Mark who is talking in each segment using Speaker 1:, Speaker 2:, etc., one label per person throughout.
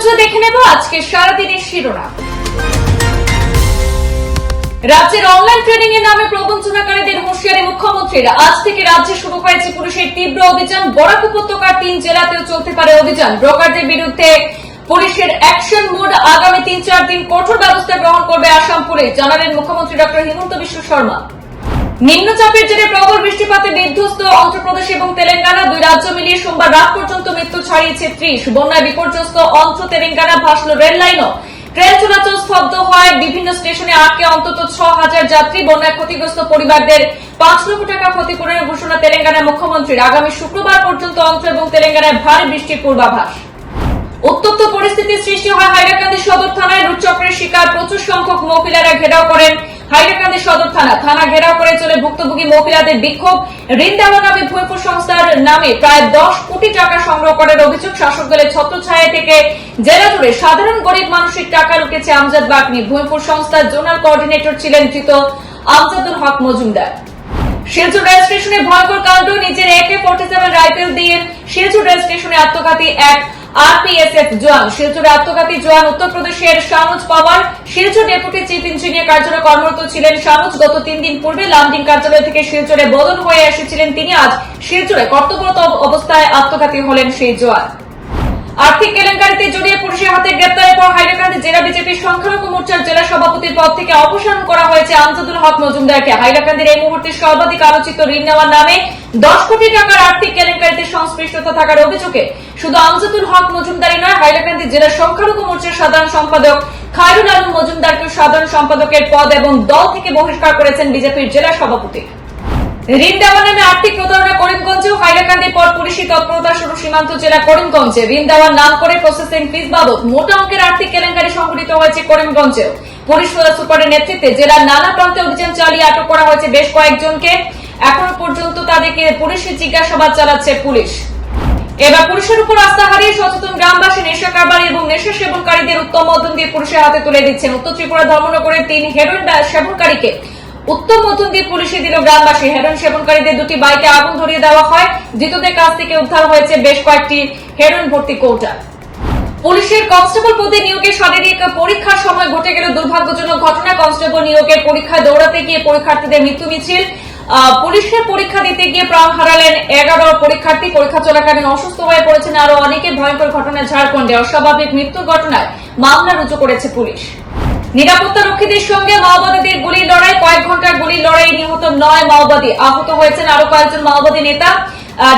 Speaker 1: নজর দেখে নেব আজকে সারাদিনের শিরোনাম। রাজ্যের অনলাইন ট্রেনিং এর নামে প্রবঞ্চনাকারীদের হুঁশিয়ারি মুখ্যমন্ত্রীর। আজ থেকে রাজ্যে শুরু হয়েছে পুলিশের তীব্র অভিযান। বরাক উপত্যকার তিন জেলাতেও চলতে পারে অভিযান। ব্রোকারদের বিরুদ্ধে পুলিশের অ্যাকশন মোড আগামী তিন চার দিন কঠোর ব্যবস্থা গ্রহণ করবে আসাম পুলিশ জানালেন মুখ্যমন্ত্রী ডক্টর হিমন্ত বিশ্ব শর্মা। নিম্নচাপের জেরে প্রবল বৃষ্টিপাতে বিধ্বস্ত অন্ধ্রপ্রদেশ এবং তেলেঙ্গানা। দুই রাজ্য মিলিয়ে সোমবার রাত পর্যন্ত মৃত্যু ছাড়িয়েছে ত্রিশ। বন্যায় বিপর্যস্ত অন্ধ্র, তেলেঙ্গানা ভাসল রেল লাইনও। ট্রেন চলাচল স্তব্ধ হয় বিভিন্ন স্টেশনে আটকে অন্তত ছ হাজার যাত্রী। বন্যায় ক্ষতিগ্রস্ত পরিবারদের পাঁচ লক্ষ টাকা ক্ষতিপূরণের ঘোষণা তেলেঙ্গানার মুখ্যমন্ত্রীর। আগামী শুক্রবার পর্যন্ত অন্ধ্র এবং তেলেঙ্গানায় ভারী বৃষ্টির পূর্বাভাস। উত্তপ্ত পরিস্থিতির সৃষ্টি হয় হাইলাকান্দি সদর থানায়। লুটচক্রের শিকার প্রচুর সংখ্যক মহিলারা ঘেরাও করেন হাইলাকান্দি সদর থানা। থানা ঘেরাও করে চলে ভুক্তভোগী মহিলাদের বিক্ষোভ। ঋণ দেওয়া নামে ভূমিপুর সংস্থার নামে প্রায় দশ কোটি টাকা সংগ্রহ করার অভিযোগ শাসক দলের ছত্রছায়া থেকে জেলা জুড়ে সাধারণ গরিব মানুষের টাকা লুটেছে আমজাদ বাগনি। ভূমিপুর সংস্থার জোনাল কোঅর্ডিনেটর ছিলেন ধৃত আমজাদুল হক মজুমদার। শিলচর রেল স্টেশনে ভয়ঙ্কর কাণ্ড নিজের একে ফোর্টি সেভেন রাইফেল দিয়ে শিলচর রেল স্টেশনে আত্মঘাতী এক আরপিএসএফ জওয়ান শিলচরে আত্মঘাতী জওয়ান উত্তরপ্রদেশের Shanuj Pawar Silchar deputy chief engineer কার্যালয়ে কর্মরত ছিলেন শানুজ গত তিন দিন পূর্বে লামডিং কার্যালয় থেকে শিলচরে বদল হয়ে এসেছিলেন তিনি। আজ শিলচরে কর্তব্যরত অবস্থায় আত্মঘাতী হলেন সেই জওয়ান আর্থিক কেলেঙ্কারিতে জড়িয়ে পুলিশের হাতে গ্রেপ্তারের পর হাইলাকান্দি জেলা বিজেপির সংখ্যালঘু মোর্চার জেলা সভাপতির পদ থেকে অপসারণ করা হয়েছে আমজাদুল হক মজুমদারকে। হাইলাকান্দির এই মুহূর্তে সর্বাধিক আলোচিত ঋণ নেওয়ার নামে দশ কোটি টাকার আর্থিক কেলেঙ্কারিতে সংশ্লিষ্টতা থাকার অভিযোগে শুধু আমজাদুল হক মজুমদারই নয়, হাইলাকান্দি জেলা সংখ্যালঘু মোর্চার সাধারণ সম্পাদক খায়রুল আলম মজুমদারকে সাধারণ সম্পাদকের পদ এবং দল থেকে বহিষ্কার করেছেন বিজেপির জেলা সভাপতি। ঋণ দেওয়া নামে আর্থিক প্রতারণা করিমগঞ্জেও হাইলাকান্দির পর পুলিশি তৎপরতা শুরু সীমান্ত জেলা করিমগঞ্জে। ঋণ দেওয়ার নাম করে প্রসেসিং ফিস বাবদ মোটা অঙ্কের আর্থিক কেলেঙ্কারি সংঘটিত হয়েছে করিমগঞ্জেও। পুলিশ সুপারের নেতৃত্বে জেলার নানা প্রান্তে অভিযান চালিয়ে আটক করা হয়েছে বেশ কয়েকজনকে। এখনও পর্যন্ত তাদেরকে পুলিশের জিজ্ঞাসাবাদ চালাচ্ছে পুলিশ। এবার পুলিশের উপর আস্থা হারিয়ে সচেতন গ্রামবাসী নেশা কারবারি এবং নেশা সেবনকারীদের উত্তম মধ্যম দিয়ে পুলিশের হাতে তুলে দিচ্ছেন। উত্তর ত্রিপুরা ধর্মনগরের তিন হেরোইন সেবনকারীকে। উত্তম দিয়ে পুলিশে দিল গ্রামবাসী। হেরোইন সেবনকারীদের দুটি বাইকে আগুন ধরিয়ে দেওয়া হয়। ধৃতদের কাছ থেকে উদ্ধার হয়েছে বেশ কয়েকটি হেরোইন ভর্তি কৌটা। পুলিশের কনস্টেবল পদে নিয়োগের শারীরিক পরীক্ষার সময় ঘটে গেল দুর্ভাগ্যজনক ঘটনা। কনস্টেবল নিয়োগের পরীক্ষায় দৌড়াতে গিয়ে পরীক্ষার্থীদের মৃত্যু মিছিল। পুলিশের পরীক্ষা দিতে গিয়ে প্রাণ হারালেন এগারো পরীক্ষার্থী। পরীক্ষা চলাকালীন অসুস্থ হয়ে পড়েছেন আরও অনেকে। ভয়ঙ্কর ঘটনা ঝাড়খণ্ডে অস্বাভাবিক মৃত্যুর ঘটনায় মামলা রুজু করেছে পুলিশ। নিরাপত্তা রক্ষীদের সঙ্গে মাওবাদীদের গুলির লড়াই কয়েক নিহত নয় মাওবাদী আহত হয়েছেন আরও কয়েকজন মাওবাদী নেতা।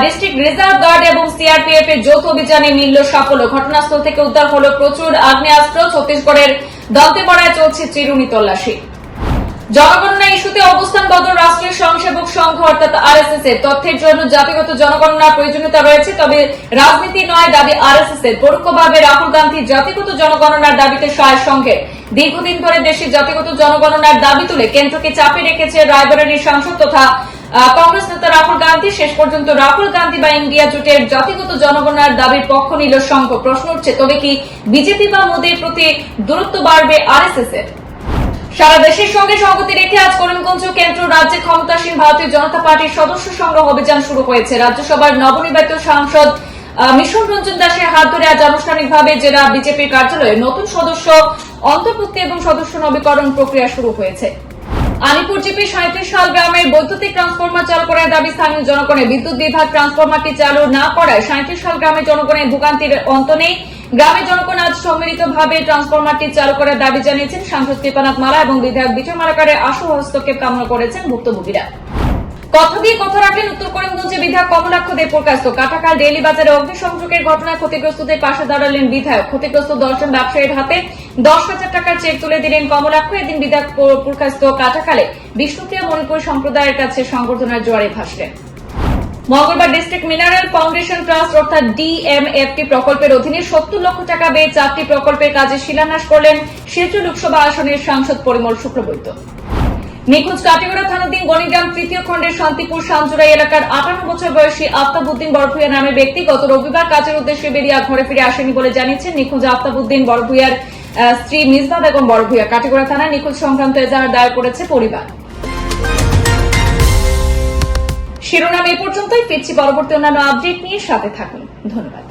Speaker 1: ডিস্ট্রিক্ট রিজার্ভ গার্ড এবং সিআরপিএফ এর যৌথ অভিযানে মিলল সাফল্য। ঘটনাস্থল থেকে উদ্ধার হল প্রচুর আগ্নেয়াস্ত্র। ছত্তিশগড়ের দন্তেপাড়ায় চলছে চিরুনি তল্লাশি। জনগণনা ইস্যুতে অবস্থান বদল রাষ্ট্রীয় স্বয়ংসেবক সংঘ, অর্থাৎ এর। তথ্যের জন্য জাতিগত প্রয়োজনীয়তা রয়েছে, তবে রাজনীতি নয় দাবি এর। পরোক্ষভাবে রাহুল গান্ধী জাতিগত জনগণনার দাবিতে সংঘের। দীর্ঘদিন ধরে দেশের জাতিগত জনগণনার দাবি তুলে কেন্দ্রকে চাপে রেখেছে রায়বরেলির সাংসদ তথা কংগ্রেস নেতা রাহুল গান্ধী। শেষ পর্যন্ত রাহুল গান্ধী বা ইন্ডিয়া জোটের জাতিগত জনগণনার দাবির পক্ষ নিল সংঘ। প্রশ্ন উঠছে, তবে কি বিজেপি বা মোদীর প্রতি দূরত্ব বাড়বে আরএসএস এর? সারা দেশের সঙ্গে সংগতি রেখে আজ করিমগঞ্জ কেন্দ্র রাজ্যে ক্ষমতাসীন ভারতীয় জনতা পার্টির সদস্য সংগ্রহ অভিযান শুরু হয়েছে। রাজ্যসভার নবনির্বাচিত সাংসদ মিশন রঞ্জন দাসের হাত ধরে আজ আনুষ্ঠানিকভাবে জেলা বিজেপির কার্যালয়ে নতুন সদস্য, অন্তর্ভুক্তি এবং সদস্য নবীকরণ প্রক্রিয়া শুরু হয়েছে। আলিপুর জিপি সাঁত্রিশ সাল গ্রামের বৈদ্যুতিক ট্রান্সফরমার চালু করার দাবি স্থানীয় জনগণের। বিদ্যুৎ বিভাগ ট্রান্সফরমারটি চালু না করায় সাঁত্রিশ সাল গ্রামের জনগণের ভোগান্তির অন্ত নেই। গ্রামের জনগণ আজ সম্মিলিতভাবে ট্রান্সফরমারটি চালু করার দাবি জানিয়েছেন সাংসদ কৃপানাথ মালা এবং বিধায়ক বিজয় মালাকারের আশু হস্তক্ষেপ কামনা করেছেন ভুক্তভোগীরা। কথা দিয়ে কথা রাখলেন উত্তর করিমগঞ্জে বিধায়ক কমলাক্ষ দেব প্রকাশিত কাটাকাল ডেইলি বাজারে অগ্নিসংযোগের ঘটনায় ক্ষতিগ্রস্তদের পাশে দাঁড়ালেন বিধায়ক। ক্ষতিগ্রস্ত দশজন ব্যবসায়ীর হাতে দশ হাজার টাকার চেক তুলে দিলেন কমলাক্ষ। এদিন বিধায়ক প্রকাশিত কাটাকালে বিষ্ণুপ্রিয়া মণিপুর সম্প্রদায়ের কাছে সংবর্ধনার জোয়ারে ভাসলেন। মঙ্গলবার ডিস্ট্রিক্ট মিনারেল ফাউন্ডেশন ট্রাস্ট অর্থাৎ ডিএমএফটি প্রকল্পের অধীনে সত্তর লক্ষ টাকা ব্যয়ে চারটি প্রকল্পের কাজে শিলান্যাস করলেন শিলচর লোকসভা আসনের সাংসদ পরিমল শুক্রবৈদ্য নিখোঁজ কাটিগড়া থানাধীন গণিগ্রাম তৃতীয় খণ্ডের শান্তিপুর সাঞ্জুরাই এলাকার আটান্ন বছর বয়সী আফতাবুদ্দিন বড়ভূয়া নামের ব্যক্তি গত রবিবার কাজের উদ্দেশ্যে বেরিয়ে ঘরে ফিরে আসেনি বলে জানিয়েছেন নিখোঁজ আফতাবুদ্দিন আহ, স্ত্রী মিসবা বেগম বড়ভূয়া কাটিগড়া থানায় নিখোঁজ সংক্রান্ত এজাহার দায়ের করেছে পরিবার। শিরোনাম এই পর্যন্তই। ফিরছি পরবর্তী অন্যান্য আপডেট নিয়ে সাথে থাকুন। ধন্যবাদ।